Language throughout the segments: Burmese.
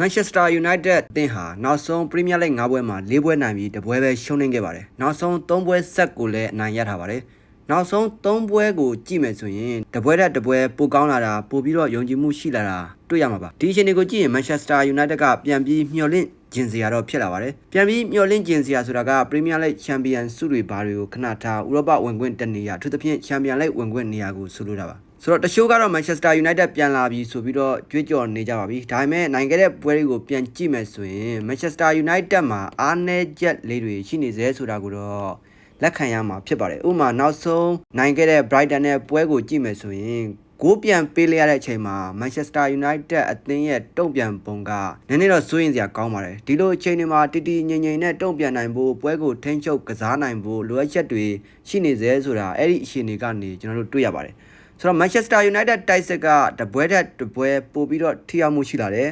Manchester United အသင်းဟာနောက်ဆုံး Premier League ၅ပွဲမှာ၄ပွဲနိုင်ပြီးတပွဲပဲရှုံးနိမ့်ခဲ့ပါတယ်။နောက်ဆုံး၃ပွဲဆက်ကိုလည်းအနိုင်ရထားပါတယ်။နောက်ဆုံး၃ပွဲကိုကြည့်မယ်ဆိုရင်တပွဲတက်တပွဲပိုကောင်းလာတာပိုပြီးတော့ယုံကြည်မှုရှိလာတာတွေ့ရမှာပါ။ဒီအချိန်တွေကိုကြည့်ရင် Manchester United ကပြန်ပြီးမျှော်လင့်ကျင်စရာတော့ဖြစ်လာပါတယ်။ပြန်ပြီးမျှော်လင့်ကျင်စရာဆိုတာက Premier League Champion ဆုတွေဘာတွေကိုခဏထားဥရောပဝင်ခွင့်တက်နေရအထူးသဖြင့် Champion League ဝင်ခွင့်နေရာကိုဆိုလိုတာပါ။ ဆိုတော့တချို့ကတော့ Manchester United ပြန်လာပြီဆိုပြီးတော့ကြွေးကြော်နေကြပါပြီဒါပေမဲ့နိုင်ခဲ့တဲ့ပွဲတွေကိုပြန်ကြည့်မယ်ဆိုရင် Manchester United မှာအားနည်းချက်လေးတွေရှိနေသေးဆိုတာကိုတော့လက်ခံရမှာဖြစ်ပါတယ်ဥပမာနောက်ဆုံးနိုင်ခဲ့တဲ့ Brighton နဲ့ပွဲကိုကြည့်မယ်ဆိုရင်ကိုပြန်ပေးလိုက်ရတဲ့အချိန်မှာ Manchester United အသင်းရဲ့တုံ့ပြန်ပုံကနည်းနည်းတော့စိုးရင်စရာကောင်းပါတယ်ဒီလိုအချိန်တွေမှာတီတီငိမ့်ငိမ့်နဲ့တုံ့ပြန်နိုင်ဖို့ပွဲကိုထိန်းချုပ်ကစားနိုင်ဖို့လိုအပ်ချက်တွေရှိနေသေးဆိုတာအဲ့ဒီအချိန်တွေကနေကျွန်တော်တို့တွေ့ရပါတယ် ဆိုတော့ Manchester United တိုက်စစ်ကတပွဲတက်တပွဲပို့ပြီးတော့ထိရောက်မှုရှိလာတယ်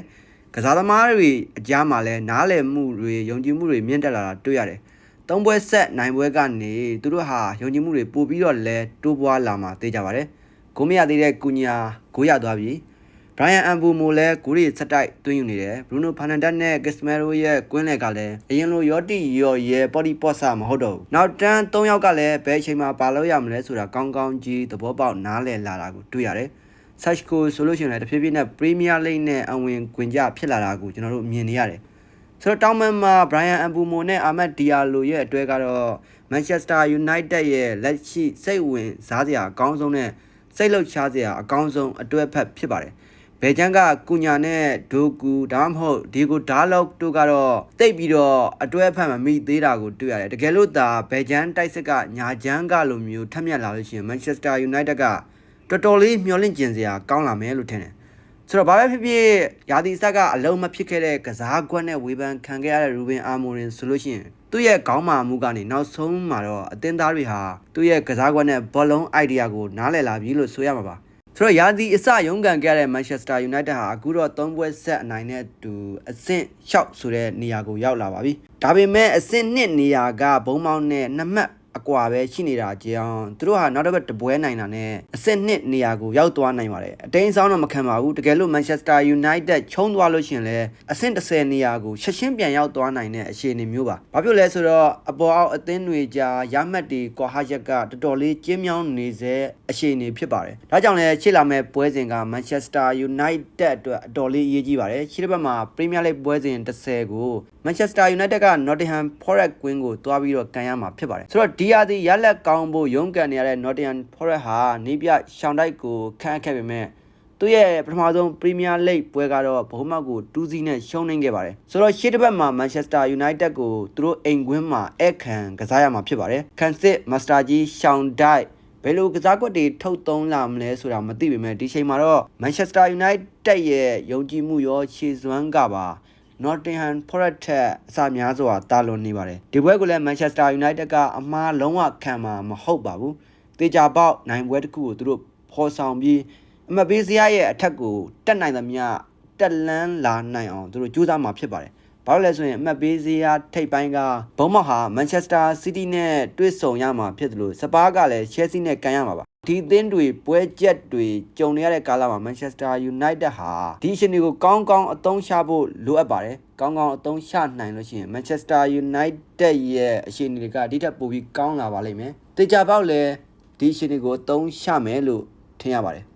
ကစားသမားတွေအကြားမှာလည်းနားလည်မှုတွေယုံကြည်မှုတွေမြင့်တက်လာတာတွေ့ရတယ်သုံးပွဲဆက်နိုင်ပွဲကနေသူတို့ဟာယုံကြည်မှုတွေပို့ပြီးတော့လဲတိုးပွားလာမှာသိကြပါတယ်ဂိုးမရသေးတဲ့ကူညာဂိုးရသွားပြီ ဘရိုင်ယန်အမ်ဘူမိုလည်းဂိုးတွေဆက်တိုက်သွင်းယူနေတယ်ဘရူနိုဖာနန်ဒက်နဲ့ကစ်စမဲရိုရဲ့ကွင်းလယ်ကလည်းအရင်လိုရော့တီရော်ရဲပေါ်တီပေါ့ဆာမဟုတ်တော့ဘူးနောက်တန်း၃ယောက်ကလည်းဘယ်အချိန်မှာပါလို့ရမလဲဆိုတာကောင်းကောင်းကြီးသဘောပေါက်နားလည်လာတာကိုတွေ့ရတယ်ဆက်ကိုဆိုလို့ရှိရင်လည်းတဖြည်းဖြည်းနဲ့ပရီးမီးယားလိဂ်နဲ့အဝင်ခွင်ကြဖြစ်လာတာကိုကျွန်တော်တို့မြင်နေရတယ်ဆိုတော့တောင်မန်မှာဘရိုင်ယန်အမ်ဘူမိုနဲ့အာမတ်ဒီယာလိုရဲ့အတွဲကတော့မန်ချက်စတာယူနိုက်တက်ရဲ့လက်ရှိစိတ်ဝင်စားစရာအကောင်းဆုံးနဲ့စိတ်လှုပ်ရှားစရာအကောင်းဆုံးအတွဲဖက်ဖြစ်ပါတယ် ဘယ်ချမ်းကကုညာနဲ့ဒိုကူဒါမှမဟုတ်ဒီကိုဒါလော့တို့ကတော့တိတ်ပြီးတော့အတွဲဖက်မမိသေးတာကိုတွေ့ရတယ်တကယ်လို့သာဘယ်ချမ်းတိုက်စစ်ကညာချမ်းကလိုမျိုးထက်မြက်လာလို့ရှိရင်မန်ချက်စတာယူနိုက်တက်ကတော်တော်လေးမျှော်လင့်ကျင်စရာကောင်းလာမယ်လို့ထင်တယ်ဆိုတော့ဘာပဲဖြစ်ဖြစ်ယာတီဆက်ကအလုံးမဖြစ်ခဲ့တဲ့ကစားကွက်နဲ့ဝေဖန်ခံခဲ့ရတဲ့ရူဘင်အာမိုရင်ဆိုလို့ရှိရင်သူ့ရဲ့ခေါင်းမာမှုကနေနောက်ဆုံးမှာတော့အသင်းသားတွေဟာသူ့ရဲ့ကစားကွက်နဲ့ဘောလုံးအိုက်ဒီယာကိုနားလည်လာပြီလို့ဆိုရမှာပါ ဆိုတော့ယာဒီအစရုန်းကန်ခဲ့တဲ့ Manchester United ဟာအခုတော့၃ပွဲဆက်အနိုင်နဲ့တူအဆင့်6ဆိုတဲ့နေရာကိုရောက်လာပါပြီဒါပေမဲ့အဆင့်1နေရာကဘုံမောင်းနဲ့နှစ်မှတ် အကွာပဲရှိနေတာကြောင့်သူတို့ဟာနောက်တစ်ပတ်တပွဲနိုင်တာနဲ့အဆင့်နှစ်နေရာကိုရောက်သွားနိုင်ပါတယ်အတိန်ဆောင်တော့မခံပါဘူးတကယ်လို့ Manchester United ချုံးသွားလို့ရှင်လဲအဆင့်30နေရာကိုချက်ချင်းပြန်ရောက်သွားနိုင်တဲ့အခြေအနေမျိုးပါဘာဖြစ်လဲဆိုတော့အပေါ်အောက်အသင်းတွေကြားရမှတ်တွေကွာဟရက်ကတော်တော်လေးကျင်းမြောင်းနေစေအခြေအနေဖြစ်ပါတယ်ဒါကြောင့်လဲချစ်လာမဲ့ပွဲစဉ်က Manchester United အတွက်အတော်လေးအရေးကြီးပါတယ်ရှေ့တစ်ပတ်မှာ Premier League ပွဲစဉ်30ကို Manchester United က Nottingham Forest ကွင်းကိုတွားပြီးတော့ကန်ရမှာဖြစ်ပါတယ်ဆိုတော့ဒီယာဒီရလက်ကောင်းဖို့ရုန်းကန်နေရတဲ့ Nottingham Forest ဟာနေပြရှောင်းတိုက်ကိုခန့်ခဲ့ပေမဲ့သူရဲ့ပထမဆုံး Premier League ပွဲကတော့ဘုံမောက်ကို2စီးနဲ့ရှုံးနိမ့်ခဲ့ပါတယ်ဆိုတော့ရှေ့တစ်ပတ်မှာ Manchester United ကိုသူတို့အိမ်ကွင်းမှာအခမ်းကစားရမှာဖြစ်ပါတယ်ခန်စစ်မစတာကြီးရှောင်းတိုက်ဘယ်လိုကစားကွက်တွေထုတ်သုံးလာမလဲဆိုတာမသိပေမဲ့ဒီချိန်မှာတော့ Manchester United ရဲ့ယုံကြည်မှုရောခြေစွမ်းကပါ Nottingham Forest ထက်အစများစွာတာလွန်နေပါတယ်ဒီပွဲကိုလည်း Manchester United ကအမှားလုံးဝခံမှာမဟုတ်ပါဘူးတေချာပေါက်နိုင်ပွဲတစ်ခုကိုသူတို့ဖော်ဆောင်ပြီးအမပေးစရာရဲ့အထက်ကိုတက်နိုင်သမျှတက်လန်းလာနိုင်အောင်သူတို့ကြိုးစားမှာဖြစ်ပါတယ်ဘာလို့လဲဆိုရင်အမှတ်ပေးစရာထိပ်ပိုင်းကဘုံမောက်ဟာမန်ချက်စတာစီးတီးနဲ့တွေ့ဆုံရမှာဖြစ်တယ်လို့စပါးကလည်းချဲဆီနဲ့ကန်ရမှာပါ ဒီအသင်းတွေပွဲချက်တွေကြုံနေရတဲ့ကာလမှာမန်ချက်စတာယူနိုက်တက်ဟာဒီအချိန်တွေကိုကောင်းကောင်းအသုံးချဖို့လိုအပ်ပါတယ်ကောင်းကောင်းအသုံးချနိုင်လို့ရှိရင်မန်ချက်စတာယူနိုက်တက်ရဲ့အခြေအနေတွေကဒီထက်ပိုပြီးကောင်းလာပါလိမ့်မယ်တေချာပေါက်လည်းဒီအချိန်တွေကိုအသုံးချမယ်လို့ထင်ရပါတယ်